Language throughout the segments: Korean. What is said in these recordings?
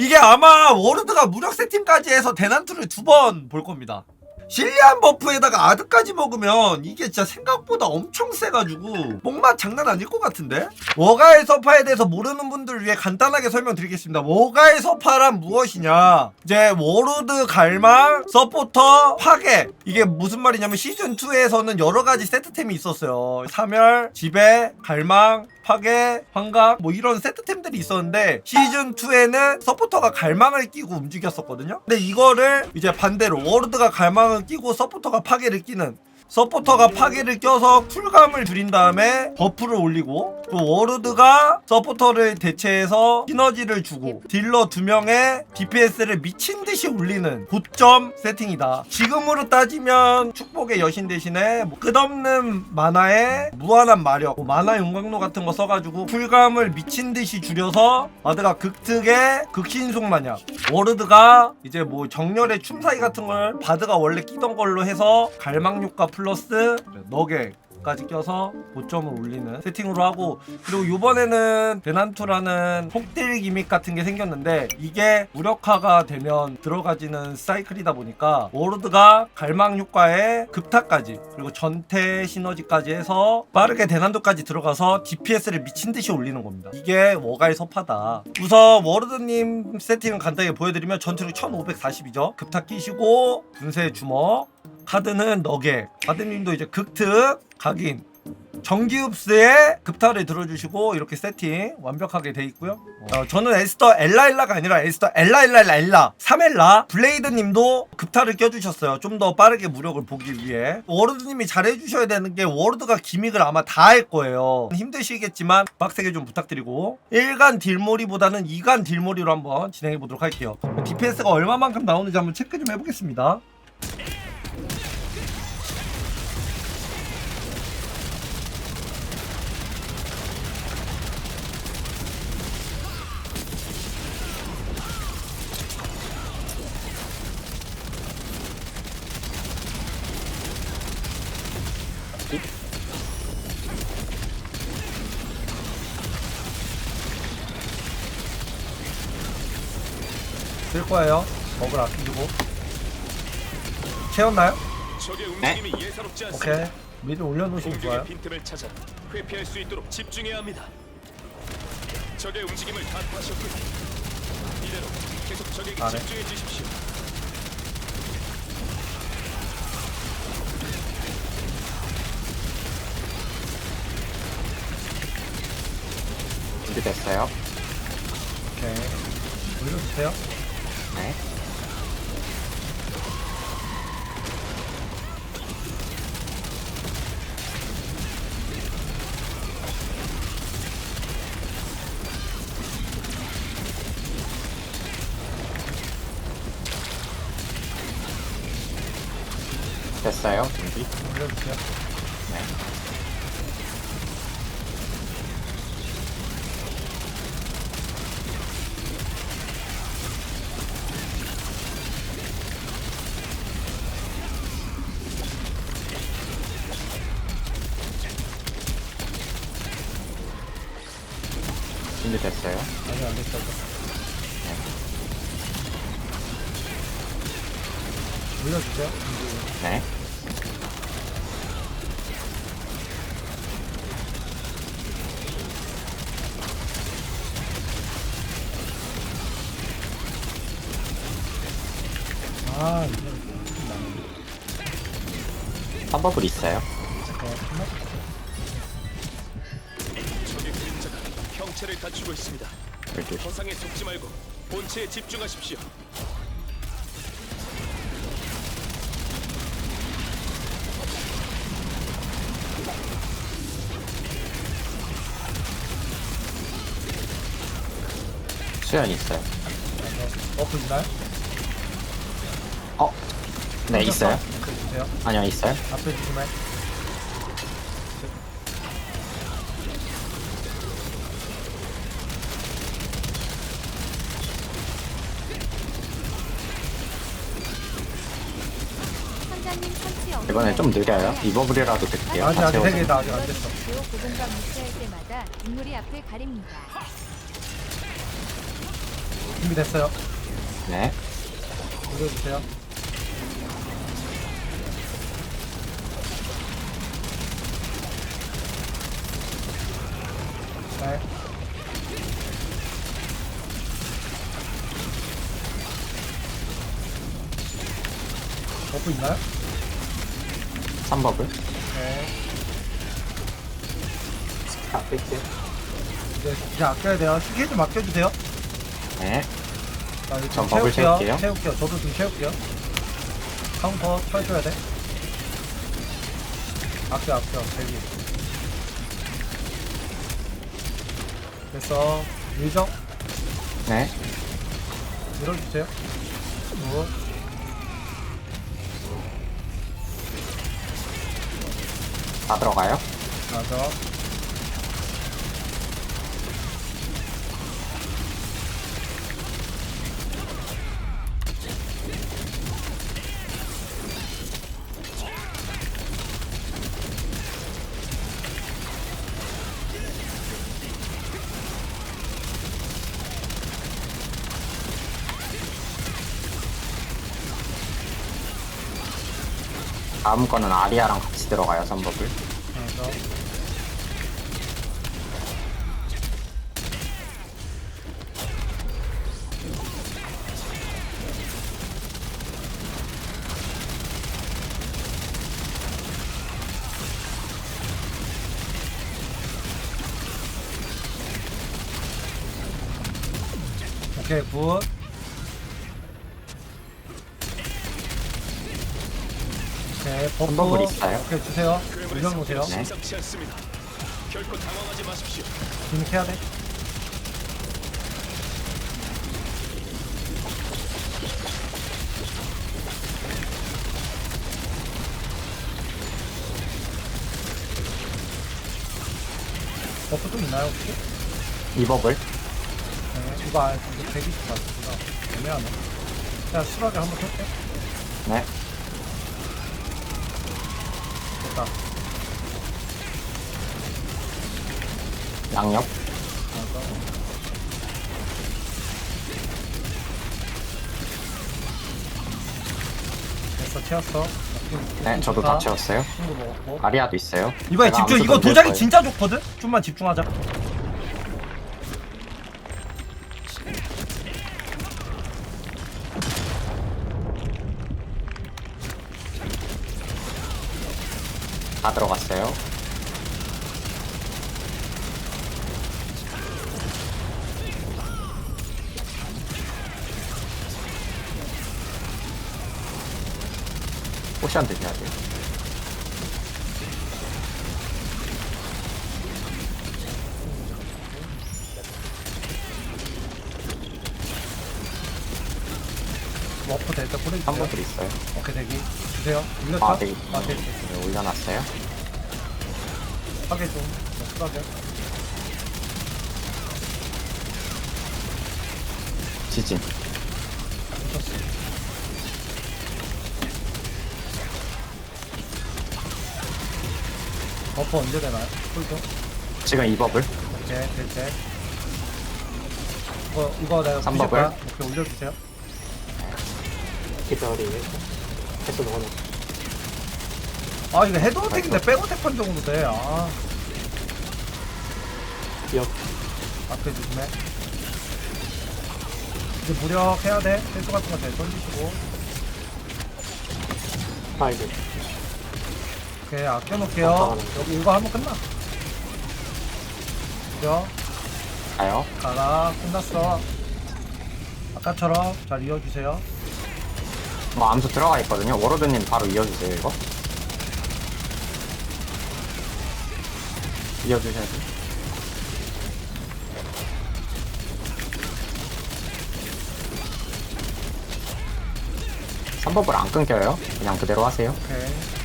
이게 아마 워르드가 무력 세팅까지 해서 대난투를 두 번 볼 겁니다. 실리안 버프에다가 아드까지 먹으면 이게 진짜 생각보다 엄청 세가지고 목맛 장난 아닐 것 같은데? 워가의 서파에 대해서 모르는 분들 위해 간단하게 설명드리겠습니다. 워가의 서파란 무엇이냐? 이제 워로드 갈망, 서포터, 파괴 이게 무슨 말이냐면 시즌 2에서는 여러 가지 세트템이 있었어요. 사멸, 지배, 갈망, 파괴, 환각 뭐 이런 세트템들이 있었는데 시즌 2에는 서포터가 갈망을 끼고 움직였었거든요. 근데 이거를 이제 반대로 워르드가 갈망을 끼고 서포터가 파괴를 끼는 서포터가 파괴를 껴서 쿨감을 줄인 다음에 버프를 올리고 또 워르드가 서포터를 대체해서 시너지를 주고 딜러 두 명의 DPS를 미친 듯이 올리는 고점 세팅이다. 지금으로 따지면 축복의 여신 대신에 뭐 끝없는 만화에 무한한 마력, 뭐 만화 용광로 같은 거 써가지고 쿨감을 미친 듯이 줄여서 아드가 극특의 극신속 마냥 워르드가 이제 뭐 정렬의 춤사위 같은 걸 바드가 원래 끼던 걸로 해서 갈망 효과 플러스 너겟까지 껴서 고점을 올리는 세팅으로 하고 그리고 이번에는 베난투라는 폭딜 기믹 같은 게 생겼는데 이게 무력화가 되면 들어가지는 사이클이다 보니까 워르드가 갈망 효과에 급타까지 그리고 전태 시너지까지 해서 빠르게 대난도까지 들어가서 DPS를 미친 듯이 올리는 겁니다. 이게 워가의 서파다. 우선 워르드님 세팅을 간단히 보여드리면 전투력 1540이죠. 급타 끼시고 분쇄 주먹 카드는 너겟 바드님도 이제 극특 각인 정기흡수에 급타를 들어주시고 이렇게 세팅 완벽하게 돼 있고요. 어, 저는 에스터 엘라엘라가 아니라 에스터 엘라엘라엘라 엘라 3엘라 블레이드님도 급타를 껴주셨어요. 좀 더 빠르게 무력을 보기 위해 워르드님이 잘해주셔야 되는 게 워르드가 기믹을 아마 다 할 거예요. 힘드시겠지만 빡세게 좀 부탁드리고 1간 딜몰이보다는 2간 딜몰이로 한번 진행해 보도록 할게요. DPS가 얼마만큼 나오는지 한번 체크 좀 해보겠습니다. 들 거예요. 먹을 아끼고 채웠나요? 적의 움직임이 예사롭지 않습니다. 오케이. 미리 올려놓으시면 좋아요. 빈틈을 찾아 회피할 수 있도록 집중해야 합니다. 적의 움직임을 다 파셨군요. 이대로 계속 적에게 아, 네. 집중해 주십시오. 준비됐어요? 오케이. 올려주세요. 네. 됐어요, 준비. 올려주세요. 네. 준비됐어요? 아직 안 됐어. 올려주세요. 네. 아, 이거. 한 버블 있어요? 형체를 갖추고 있습니다. 12시. 허상에 속지 말고 본체에 집중하십시오. 수연 있어요. 버프 있나요? 어? 네, 있어요? 오케이, 주세요. 아니요, 있어요? 앞에 주시면. 이번에 좀 느려요. 이버블이라도 드릴게요. 아직 다 아직. 세개다 아직 안 됐어. 주요 고분과 무시할 때마다 인물이 앞을 가립니다. 준비됐어요. 네. 올려주세요. 네. 버프 있나요? 3버블. 네. 아낄게요. 이제, 이제 아껴야 돼요. 휴게 좀 아껴주세요. 네. 자, 이거 전 좀 버블 채울게요. 채울게요. 채울게요. 저도 좀 채울게요. 카운터 쳐줘야 돼. 아껴, 아껴. 대기. 됐어. 밀정. 네. 밀어주세요. 뭐, 다 들어가요. 맞아. 다음 거는 아리아랑 같이 들어가요, 3버블. 맞아. 오케이 굿 오케이 버프 한버블 있어요? 오케이 주세요 심상치 않습니다. 결코 당황하지 마십시오. 이렇게 해야 돼 버프 또 있나요 혹시? 2버블. 네, 이거 되게 좋다. 이거 애매하네. 그냥 수락에 한번 털게. 네. 됐 다. 양옆. 됐어, 채웠어. 네, 저도 다 채웠어요. 친구 먹었고. 아리아도 있어요. 이번에 제가 집중, 암수 이거 던질 도자기 거예요. 진짜 좋거든? 좀만 집중하자. 다 들어갔어요. 포션 드셔야 돼요. 될때 뿌려주세요. 3버블 있어요. 오케이, 대기. 주세요. 올렸죠? 아, 대기. 아, 대기. 네, 올려놨어요. 하게 좀. 네, 수락에. 지진. 미쳤어. 버프 언제 되나요? 풀도? 지금 2버블. 오케이, 될 때. 이거, 이거 내가 삼 부실 버블. 오케이, 올려주세요. 아, 이거 헤드어택인데 백어택 판정으로 돼. 아. 기억. 앞에 조심해. 이제 무력 해야 돼. 센스 같은 거잘 던지시고. 파이브. 오케이, 아껴놓을게요. 아까워요. 여기 이거 하면 끝나. 그죠? 가요. 가가 끝났어. 아까처럼 잘 이어주세요. 뭐 암수 들어가 있거든요. 워로드님 바로 이어주세요, 이거. 이어주셔야 돼요. 삼버블안 끊겨요. 그냥 그대로 하세요. 오케이.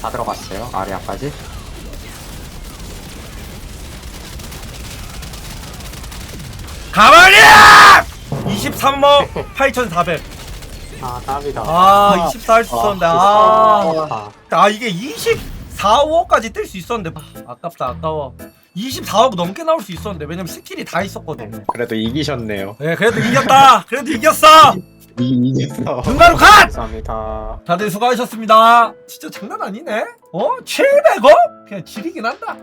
다 들어갔어요. 아래아까지. 가만히! 23만 8,400. 아, 답이다. 아, 24 할 수 있었는데. 아, 아, 아 이게 24호까지 뜰 수 있었는데. 아, 아깝다, 아까워. 24억 넘게 나올 수 있었는데 왜냐면 스킬이 다 있었거든. 네, 그래도 이기셨네요. 네, 그래도 이겼다. 그래도 이겼어. 이, 이겼어. 중간으로 컷! 감사합니다 다들 수고하셨습니다 진짜 장난 아니네 어? 700억? 그냥 지리긴 한다